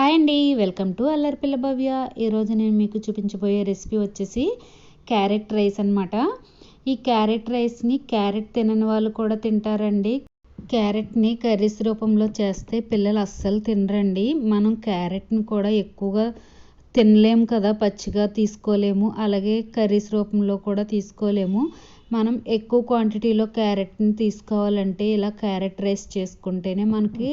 Hi అండి welcome to అల్లరి పిల్ల భవ్య. ఈరోజు నేను మీకు చూపించబోయే రెసిపీ వచ్చేసి క్యారెట్ రైస్ అనమాట ఈ క్యారెట్ రైస్ని క్యారెట్ తినని వాళ్ళు కూడా తింటారండి. క్యారెట్ని కర్రీస్ రూపంలో చేస్తే పిల్లలు అస్సలు తినరండి. మనం క్యారెట్ని కూడా ఎక్కువగా తినలేము కదా పచ్చిగా తీసుకోలేము. అలాగే కర్రీస్ రూపంలో కూడా తీసుకోలేము. మనం ఎక్కువ క్వాంటిటీలో క్యారెట్ని తీసుకోవాలంటే ఇలా క్యారెట్ రైస్ చేసుకుంటేనే మనకి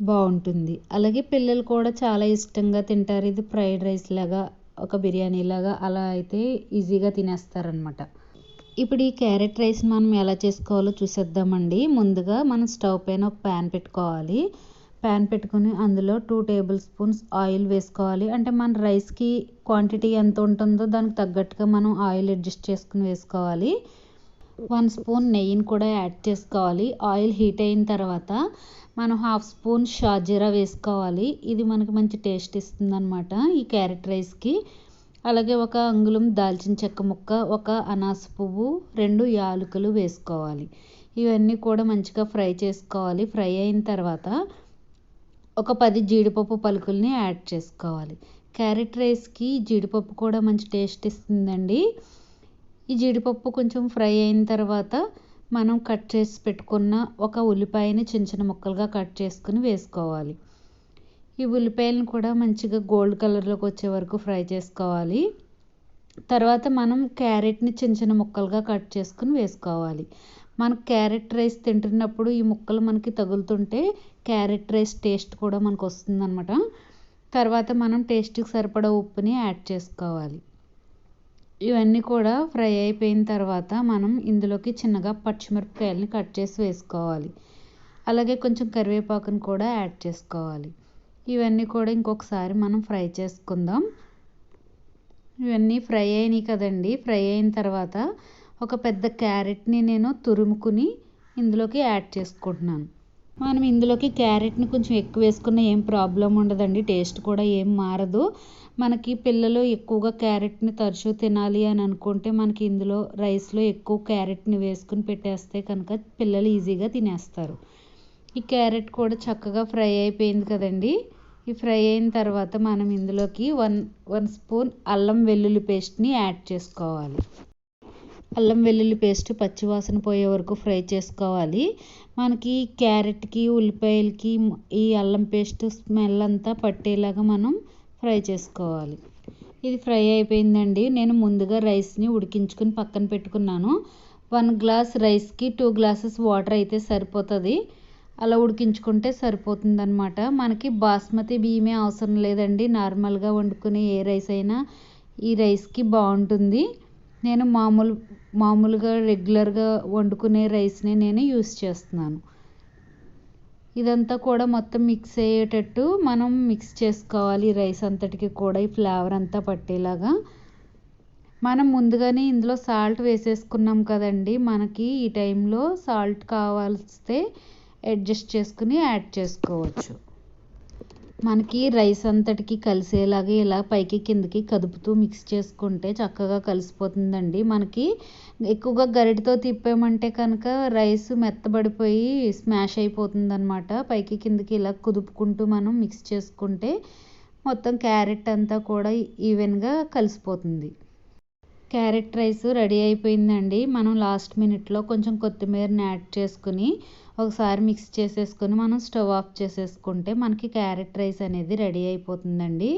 బాగుంటుంది. అలాగే పిల్లలు కూడా చాలా ఇష్టంగా తింటారు. ఇది ఫ్రైడ్ రైస్ లాగా ఒక బిర్యానీ లాగా అలా అయితే ఈజీగా తినేస్తారనమాట ఇప్పుడు ఈ క్యారెట్ రైస్ మనం ఎలా చేసుకోవాలో చూసేద్దామండి. ముందుగా మనం స్టవ్ పైన ఒక ప్యాన్ పెట్టుకోవాలి. ప్యాన్ పెట్టుకుని అందులో టూ టేబుల్ స్పూన్స్ ఆయిల్ వేసుకోవాలి. అంటే మన రైస్కి క్వాంటిటీ ఎంత ఉంటుందో దానికి తగ్గట్టుగా మనం ఆయిల్ అడ్జస్ట్ చేసుకుని వేసుకోవాలి. వన్ స్పూన్ నెయ్యిని కూడా యాడ్ చేసుకోవాలి. ఆయిల్ హీట్ అయిన తర్వాత మనం హాఫ్ స్పూన్ షాజీరా వేసుకోవాలి. ఇది మనకి మంచి టేస్ట్ ఇస్తుంది అనమాట ఈ క్యారెట్ రైస్కి. అలాగే ఒక అంగుళం దాల్చిన చెక్క ముక్క ఒక అనాస పువ్వు రెండు యాలకులు వేసుకోవాలి. ఇవన్నీ కూడా మంచిగా ఫ్రై చేసుకోవాలి. ఫ్రై అయిన తర్వాత ఒక పది జీడిపప్పు పలుకుల్ని యాడ్ చేసుకోవాలి. క్యారెట్ రైస్కి జీడిపప్పు కూడా మంచి టేస్ట్ ఇస్తుందండి. ఈ జీడిపప్పు కొంచెం ఫ్రై అయిన తర్వాత మనం కట్ చేసి పెట్టుకున్న ఒక ఉల్లిపాయని చిన్న చిన్న ముక్కలుగా కట్ చేసుకుని వేసుకోవాలి. ఈ ఉల్లిపాయలను కూడా మంచిగా గోల్డ్ కలర్లోకి వచ్చే వరకు ఫ్రై చేసుకోవాలి. తర్వాత మనం క్యారెట్ని చిన్న చిన్న ముక్కలుగా కట్ చేసుకుని వేసుకోవాలి. మనకు క్యారెట్ రైస్ తింటున్నప్పుడు ఈ ముక్కలు మనకి తగులుతుంటే క్యారెట్ రైస్ టేస్ట్ కూడా మనకు వస్తుందన్నమాట. తర్వాత మనం టేస్ట్కి సరిపడా ఉప్పుని యాడ్ చేసుకోవాలి. ఇవన్నీ కూడా ఫ్రై అయిపోయిన తర్వాత మనం ఇందులోకి చిన్నగా పచ్చిమిరపకాయలని కట్ చేసి వేసుకోవాలి. అలాగే కొంచెం కరివేపాకును కూడా యాడ్ చేసుకోవాలి. ఇవన్నీ కూడా ఇంకొకసారి మనం ఫ్రై చేసుకుందాం. ఇవన్నీ ఫ్రై అయినాయి కదండి. ఫ్రై అయిన తర్వాత ఒక పెద్ద క్యారెట్ని నేను తురుముకుని ఇందులోకి యాడ్ చేసుకుంటున్నాను. మనం ఇందులోకి క్యారెట్ని కొంచెం ఎక్కువ వేసుకున్న ఏం ప్రాబ్లం ఉండదండి. టేస్ట్ కూడా ఏం మారదు. మనకి పిల్లలు ఎక్కువగా క్యారెట్ని తరచూ తినాలి అని అనుకుంటే మనకి ఇందులో రైస్లో ఎక్కువ క్యారెట్ని వేసుకుని పెట్టేస్తే కనుక పిల్లలు ఈజీగా తినేస్తారు. ఈ క్యారెట్ కూడా చక్కగా ఫ్రై అయిపోయింది కదండి. ఈ ఫ్రై అయిన తర్వాత మనం ఇందులోకి వన్ వన్ స్పూన్ అల్లం వెల్లుల్లి పేస్ట్ని యాడ్ చేసుకోవాలి. అల్లం వెల్లుల్లి పేస్ట్ పచ్చివాసన పోయే వరకు ఫ్రై చేసుకోవాలి. మనకి క్యారెట్కి ఉల్లిపాయలకి ఈ అల్లం పేస్ట్ స్మెల్ అంతా పట్టేలాగా మనం ఫ్రై చేసుకోవాలి. ఇది ఫ్రై అయిపోయిందండి. నేను ముందుగా రైస్ని ఉడికించుకుని పక్కన పెట్టుకున్నాను. వన్ గ్లాస్ రైస్కి టూ గ్లాసెస్ వాటర్ అయితే సరిపోతుంది. అలా ఉడికించుకుంటే సరిపోతుందనమాట మనకి బాస్మతి బియ్యమే అవసరం లేదండి. నార్మల్గా వండుకునే ఏ రైస్ అయినా ఈ రైస్కి బాగుంటుంది. నేను మామూలు మామూలుగా రెగ్యులర్గా వండుకునే రైస్ని నేను యూస్ చేస్తున్నాను. ఇదంతా కూడా మొత్తం మిక్స్ అయ్యేటట్టు మనం మిక్స్ చేసుకోవాలి రైస్ అంతటికి కూడా ఈ ఫ్లేవర్ అంతా పట్టేలాగా. మనం ముందుగానే ఇందులో సాల్ట్ వేసేసుకున్నాం కదండి. మనకి ఈ టైంలో సాల్ట్ కావాల్స్తే అడ్జస్ట్ చేసుకుని యాడ్ చేసుకోవచ్చు. మనకి రైస్ అంతటికి కలిసేలాగా ఇలా పైకి కిందకి కదుపుతూ మిక్స్ చేసుకుంటే చక్కగా కలిసిపోతుందండి. మనకి ఎక్కువగా గరిటతో తిప్పామంటే కనుక రైస్ మెత్తబడిపోయి స్మాష్ అయిపోతుంది అనమాట పైకి కిందకి ఇలా కుదుపుకుంటూ మనం మిక్స్ చేసుకుంటే మొత్తం క్యారెట్ అంతా కూడా ఈవెన్గా కలిసిపోతుంది. క్యారెట్ రైస్ రెడీ అయిపోయిందండి. మనం లాస్ట్ మినిట్లో కొంచెం కొత్తిమీరని యాడ్ చేసుకుని ఒకసారి మిక్స్ చేసేసుకొని మనం స్టవ్ ఆఫ్ చేసేసుకుంటే మనకి క్యారెట్ రైస్ అనేది రెడీ అయిపోతుందండి.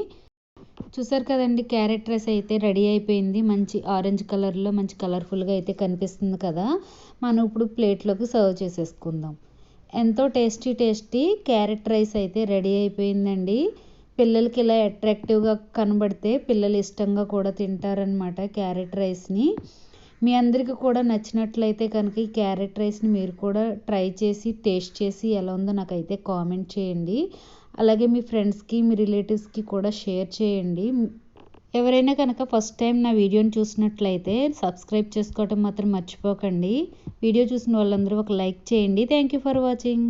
చూసారు కదండి క్యారెట్ రైస్ అయితే రెడీ అయిపోయింది. మంచి ఆరెంజ్ కలర్లో మంచి కలర్ఫుల్గా అయితే కనిపిస్తుంది కదా. మనం ఇప్పుడు ప్లేట్లోకి సర్వ్ చేసేసుకుందాం. ఎంతో టేస్టీ టేస్టీ క్యారెట్ రైస్ అయితే రెడీ అయిపోయిందండి. పిల్లలకి ఇలా అట్రాక్టివ్గా కనబడితే పిల్లలు ఇష్టంగా కూడా తింటారనమాట క్యారెట్ రైస్ని. మీ అందరికీ కూడా నచ్చినట్లయితే కనుక ఈ క్యారెట్ రైస్ని మీరు కూడా ట్రై చేసి టేస్ట్ చేసి ఎలా ఉందో నాకైతే కామెంట్ చేయండి. అలాగే మీ ఫ్రెండ్స్కి మీ రిలేటివ్స్కి కూడా షేర్ చేయండి. ఎవరైనా కనుక ఫస్ట్ టైం నా వీడియోని చూసినట్లయితే సబ్స్క్రైబ్ చేసుకోవటం మాత్రం మర్చిపోకండి. వీడియో చూసిన వాళ్ళందరూ ఒక లైక్ చేయండి. Thank you for watching.